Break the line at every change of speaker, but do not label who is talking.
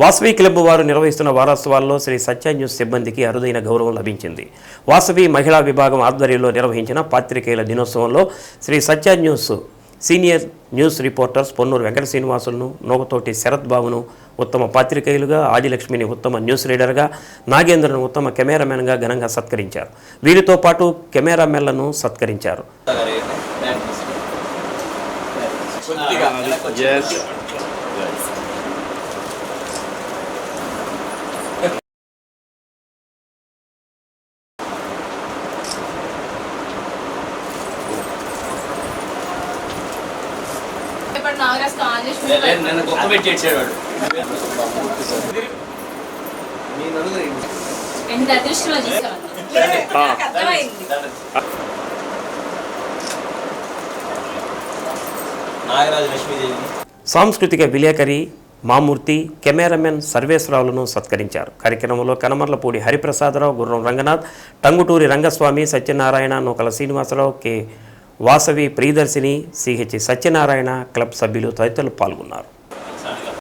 Vasavi club వారు నిర్వహిస్తున్న వారోత్సవాల్లో శ్రీ సత్య న్యూస్ సిబ్బందికి అరుదైన గౌరవం లభించింది. వాసవి మహిళా విభాగం ఆధ్వర్యంలో నిర్వహించిన పాత్రికేయుల దినోత్సవంలో Shri Satya news senior news reporters Ponnuru Venkata శ్రీనివాసులను Nogathoti Sarath బాబును ఉత్తమ పాత్రికేయులుగా ఆదిలక్ష్మిని ఉత్తమ న్యూస్ రీడర్గా నాగేంద్రను ఉత్తమ కెమెరామెన్గా ఘనంగా సత్కరించారు. వీరితో పాటు కెమెరామెన్లను సత్కరించారు.
చేసి
నన్ను కుక్క పెట్టి ఏడ్చాడు
అదృష్టంలో
సాంస్కృతిక విలేకరి మామూర్తి కెమెరామెన్ సర్వేశ్వరరావులను సత్కరించారు. కార్యక్రమంలో Kanamarlapudi Hariprasadarao Gurram Ranganath Tanguturi Rangaswamy Satyanarayana Nookala Srinivasarao K. Vasavi Priyadarshini CH Satyanarayana club సభ్యులు తదితరులు పాల్గొన్నారు.